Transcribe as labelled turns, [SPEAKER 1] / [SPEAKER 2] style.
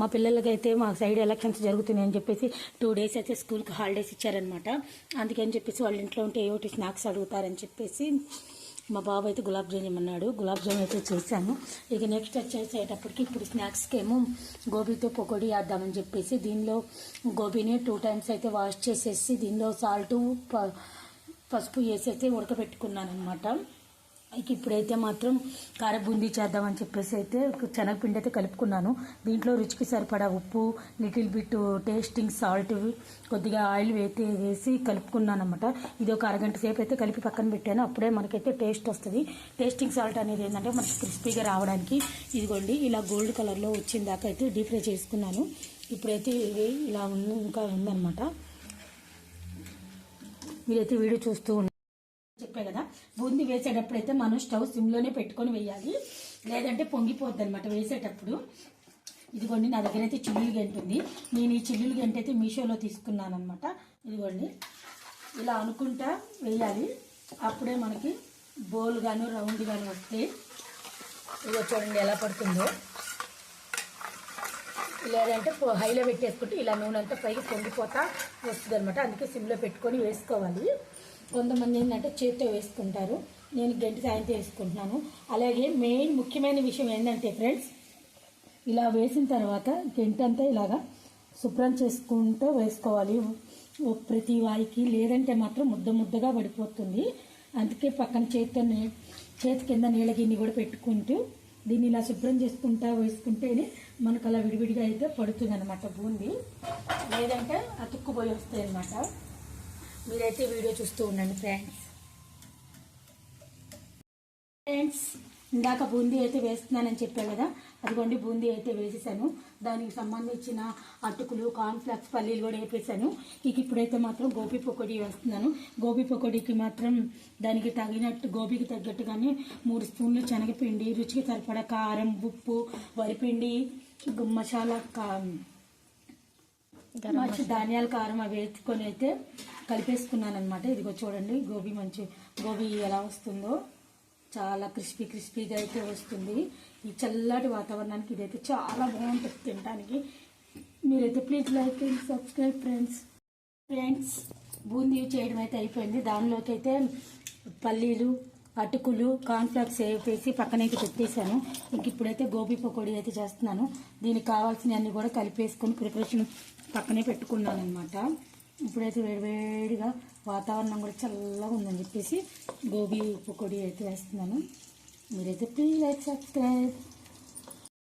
[SPEAKER 1] మా పిల్లలకైతే మా సైడ్ ఎలక్షన్స్ జరుగుతున్నాయని చెప్పేసి టూ డేస్ అయితే స్కూల్కి హాలిడేస్ ఇచ్చారనమాట అందుకని చెప్పేసి వాళ్ళ ఇంట్లో ఉంటే ఏమిటి స్నాక్స్ అడుగుతారని చెప్పేసి మా బాబు అయితే గులాబ్ జామ్ ఇమ్మన్నాడు గులాబ్ జామ్ అయితే చేశాను. ఇక నెక్స్ట్ వచ్చేసేటప్పటికి ఇప్పుడు స్నాక్స్కి ఏమో గోబీతో పకోడీ వేద్దామని చెప్పేసి దీనిలో గోబీని టూ టైమ్స్ అయితే వాష్ చేసేసి దీనిలో సాల్ట్ పసుపు వేసేసి ఉడకబెట్టుకున్నాను అనమాట ఇప్పుడైతే మాత్రం కారబూందీ చేద్దామని చెప్పేసి అయితే శనగపిండి అయితే కలుపుకున్నాను. దీంట్లో రుచికి సరిపడా ఉప్పు లిటిల్ బిట్ టేస్టింగ్ సాల్ట్ కొద్దిగా ఆయిల్ వేసి వేసి కలుపుకున్నాను అనమాట ఇది ఒక అరగంట సేపు అయితే కలిపి పక్కన పెట్టాను. అప్పుడే మనకైతే టేస్ట్ వస్తుంది. టేస్టింగ్ సాల్ట్ అనేది ఏంటంటే మనకి క్రిస్పీగా రావడానికి ఇదిగోండి ఇలా గోల్డ్ కలర్లో వచ్చిన దాకా అయితే డీప్ ఫ్రై చేసుకున్నాను. ఇప్పుడైతే ఇది ఇలా ఉంది ఇంకా ఉందన్నమాట. మీరైతే వీడియో చూస్తూ ఉండండి చెప్పే కదా బూందీ వేసేటప్పుడు అయితే మనం స్టవ్ సిమ్లోనే పెట్టుకొని వేయాలి. లేదంటే పొంగిపోద్ది అనమాట వేసేటప్పుడు. ఇదిగోండి నా దగ్గర అయితే చిల్లులు గంటుంది. నేను ఈ చిల్లులు గంట అయితే మీషోలో తీసుకున్నాను అనమాట ఇదిగోండి ఇలా అనుకుంటా వేయాలి. అప్పుడే మనకి బోల్ గాను రౌండ్ గాను వస్తే ఇదిగో చూడండి ఎలా పడుతుందో. లేదంటే హైలో పెట్టేసుకుంటే ఇలా నూనె అంతా పైకి పొంగిపోతా వస్తుంది అనమాట అందుకే సిమ్లో పెట్టుకొని వేసుకోవాలి. కొంతమంది ఏంటంటే చేతితో వేసుకుంటారు. నేను గంటి సాయం చేసుకుంటున్నాను. అలాగే మెయిన్ ముఖ్యమైన విషయం ఏంటంటే ఫ్రెండ్స్ ఇలా వేసిన తర్వాత గంటంతా ఇలాగా శుభ్రం చేసుకుంటూ వేసుకోవాలి. ప్రతి వాయికి లేదంటే మాత్రం ముద్ద ముద్దగా పడిపోతుంది. అందుకే పక్కన చేతితోనే చేతి కింద నీళ్ళ గిన్నె కూడా పెట్టుకుంటూ దీన్ని ఇలా శుభ్రం చేసుకుంటా వేసుకుంటేనే మనకు అలా విడివిడిగా అయితే పడుతుంది అనమాట బూంది. లేదంటే అతుక్కుపోయి వస్తాయి అనమాట మీరైతే వీడియో చూస్తూ ఉండండి ఫ్రెండ్స్. ఫ్రెండ్స్ ఇందాక బూందీ అయితే వేస్తున్నానని చెప్పాను కదా? అదిగోండి బూందీ అయితే వేసేసాను. దానికి సంబంధించిన అటుకులు కార్న్ఫ్లాక్స్ పల్లీలు కూడా వేపేసాను ఇక ఇప్పుడైతే మాత్రం గోబీ పకోడీ వేస్తున్నాను. గోబీ పకోడీకి మాత్రం దానికి తగినట్టు గోబీకి తగ్గట్టుగానే మూడు స్పూన్లు శనగపిండి రుచికి సరిపడా కారం ఉప్పు వరిపిండి మసాలా కా మంచి ధాన్యాల కారం అవి వేసుకొని అయితే కలిపేసుకున్నాను అనమాట ఇదిగో చూడండి గోబీ మంచి గోబీ ఎలా వస్తుందో. చాలా క్రిస్పీ క్రిస్పీగా అయితే వస్తుంది. ఈ చల్లటి వాతావరణానికి ఇదైతే చాలా బాగుంటుంది తినడానికి మీరైతే please like and subscribe friends. Friends boondi చేయడం అయితే అయిపోయింది. దానిలోకి అయితే పల్లీలు అటుకులు కాన్ఫ్లాక్స్ వేసి పక్కనైతే పెట్టేశాను. ఇంక ఇప్పుడైతే గోబీ పకోడీ అయితే చేస్తున్నాను. దీనికి కావాల్సినవన్నీ కూడా కలిపేసుకొని ప్రిపరేషన్ పక్కనే పెట్టుకున్నాను అనమాట ఇప్పుడైతే వేడివేడిగా వాతావరణం కూడా చల్లగా ఉందని చెప్పేసి గోబీ పకోడీ అయితే వేస్తున్నాను. మీరైతే ప్లీజ్ లైక్ సబ్స్క్రైబ్